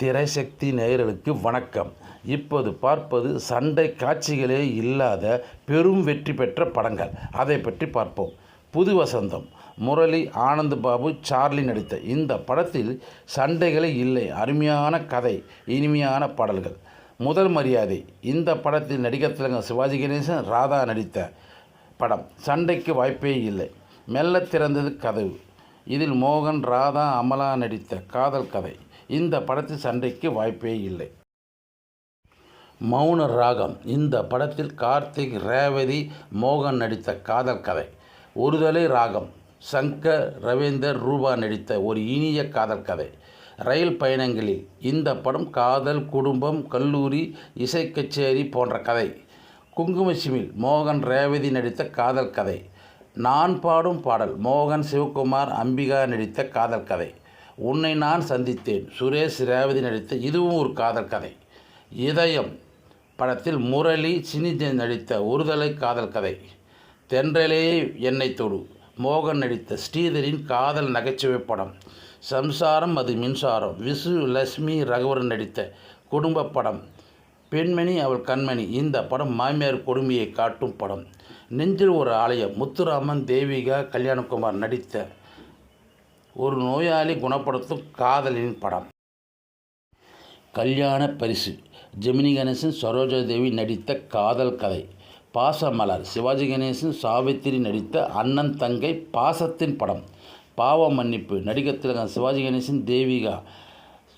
திரைசக்தி நேயர்களுக்கு வணக்கம். இப்போது பார்ப்பது சண்டை காட்சிகளே இல்லாத பெரும் வெற்றி பெற்ற படங்கள். அதை பற்றி பார்ப்போம். புது வசந்தம். முரளி ஆனந்த் பாபு சார்லி நடித்த இந்த படத்தில் சண்டைகளே இல்லை. அருமையான கதை இனிமையான பாடல்கள். முதல் மரியாதை. இந்த படத்தில் நடிகத்திலங்க சிவாஜி கணேசன் ராதா நடித்த படம். சண்டைக்கு வாய்ப்பே இல்லை. மெல்ல திறந்தது கதவு. இதில் மோகன் ராதா அமலா நடித்த காதல் கதை. இந்த படத்தில் சண்டைக்கு வாய்ப்பே இல்லை. மௌன ராகம். இந்த படத்தில் கார்த்திக் ரேவதி மோகன் நடித்த காதல் கதை. ஒருதலை ராகம். சங்கர் ரவீந்தர் ரூபா நடித்த ஒரு இனிய காதல் கதை. ரயில் பயணங்களில் இந்த படம் காதல் குடும்பம் கல்லூரி இசை கச்சேரி போன்ற கதை. குங்குமசிமில் மோகன் ரேவதி நடித்த காதல் கதை. நான் பாடும் பாடல் மோகன் சிவகுமார் அம்பிகா நடித்த காதல் கதை. உன்னை நான் சந்தித்தேன். சுரேஷ் ரேவதி நடித்த இதுவும் ஒரு காதல் கதை. இதயம் படத்தில் முரளி சினிஜன் நடித்த ஒருதலை காதல் கதை. தென்றலே என்னை தொடு. மோகன் நடித்த ஸ்ரீதரின் காதல் நகைச்சுவை படம். சம்சாரம் அது மின்சாரம். விசு லட்சுமி ரகுவரன் நடித்த குடும்ப படம். பெண்மணி அவள் கண்மணி. இந்த படம் மாமியார் கொடுமையை காட்டும் படம். நெஞ்சில் ஒரு ஆலயம். முத்துராமன் தேவிகா கல்யாணகுமார் நடித்த ஒரு நோயாளி குணப்படுத்தும் காதலின் படம். கல்யாண பரிசு. ஜெமினி கணேசன் சரோஜா தேவி நடித்த காதல் கதை. பாசமலர். சிவாஜி கணேசன் சாவித்திரி நடித்த அண்ணன் தங்கை பாசத்தின் படம். பாவ மன்னிப்பு. நடிகர் திலகம் சிவாஜி கணேசன் தேவிகா.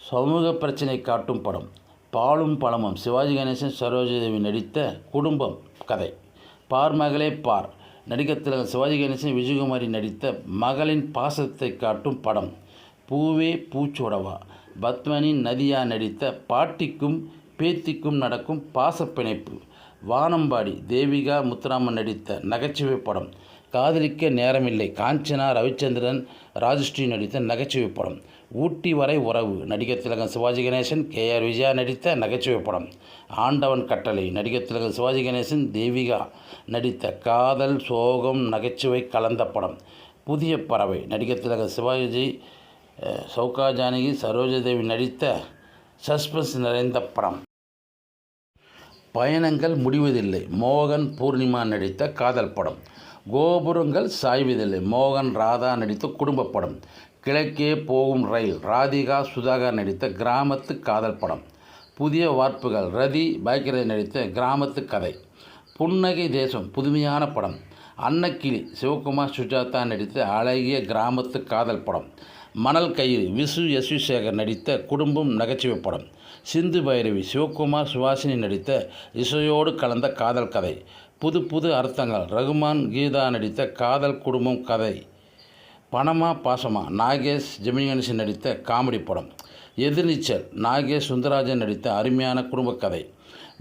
சமூக பிரச்சனை காட்டும் படம். பாலும் பழமும். சிவாஜி கணேசன் சரோஜாதேவி நடித்த குடும்பம் கதை. பார் மகளே பார். நடிகர் திலகம் சிவாஜி கணேசன் விஜயகுமாரி நடித்த மகளின் பாசத்தை காட்டும் படம் பூவே பூச்சோடவா. பத்மனி நதியா நடித்த பாட்டிக்கும் பேத்திக்கும் நடக்கும் பாசப்பிணைப்பு வானம்பாடி தேவிகா முத்துராமன் நடித்த நகைச்சுவை படம் காதலிக்க நேரமில்லை. காஞ்சனா ரவிச்சந்திரன் ராஜஸ்ரீ நடித்த நகைச்சுவை படம். ஊட்டி வரை உறவு. நடிகர் திலகம் சிவாஜி கணேசன் கே ஆர் விஜயா நடித்த நகைச்சுவை படம். ஆண்டவன் கட்டளை. நடிகர் திலகம் சிவாஜி கணேசன் தேவிகா நடித்த காதல் சோகம் நகைச்சுவை கலந்த படம். புதிய பறவை. நடிகர் திலகம் சிவாஜி சௌகா ஜானகி சரோஜதேவி நடித்த சஸ்பென்ஸ் நிறைந்த படம். பயணங்கள் முடிவதில்லை. மோகன் பூர்ணிமா நடித்த காதல் படம். கோபுரங்கள் சாய்வதில்லை. மோகன் ராதா நடித்த குடும்ப படம். கிழக்கே போகும் ரயில். ராதிகா சுதாகர் நடித்த கிராமத்து காதல் படம். புதிய வார்ப்புகள். ரதி பாக்கியராஜ் நடித்த கிராமத்து கதை. புன்னகை தேசம். புதுமையான படம். அன்னக்கிளி. சிவகுமார் சுஜாதா நடித்த அழகிய கிராமத்து காதல் படம். மணல் கயிறு. விசு எஸ் வி சேகர் நடித்த குடும்பம் நகைச்சுவை படம். சிந்து பைரவி. சிவகுமார் சுவாசினி நடித்த இசையோடு கலந்த காதல் கதை. புது புது அர்த்தங்கள். ரகுமான் கீதா நடித்த காதல் குடும்பம் கதை. பணமா பாசமா? நாகேஷ் ஜெமினி கணேசன் நடித்த காமெடி படம். எதிர்நீச்சல் நாகேஷ் சுந்தரராஜன் நடித்த அருமையான குடும்ப கதை.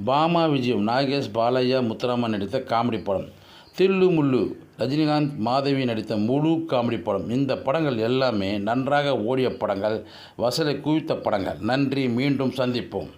பாமா விஜயம் நாகேஷ் பாலையா முத்துராமன் நடித்த காமெடி படம். தில்லு முள்ளு ரஜினிகாந்த் மாதவி நடித்த முழு காமெடி படம். இந்த படங்கள் எல்லாமே நன்றாக ஓடிய படங்கள். வசலை குவித்த படங்கள். நன்றி மீண்டும் சந்திப்போம்.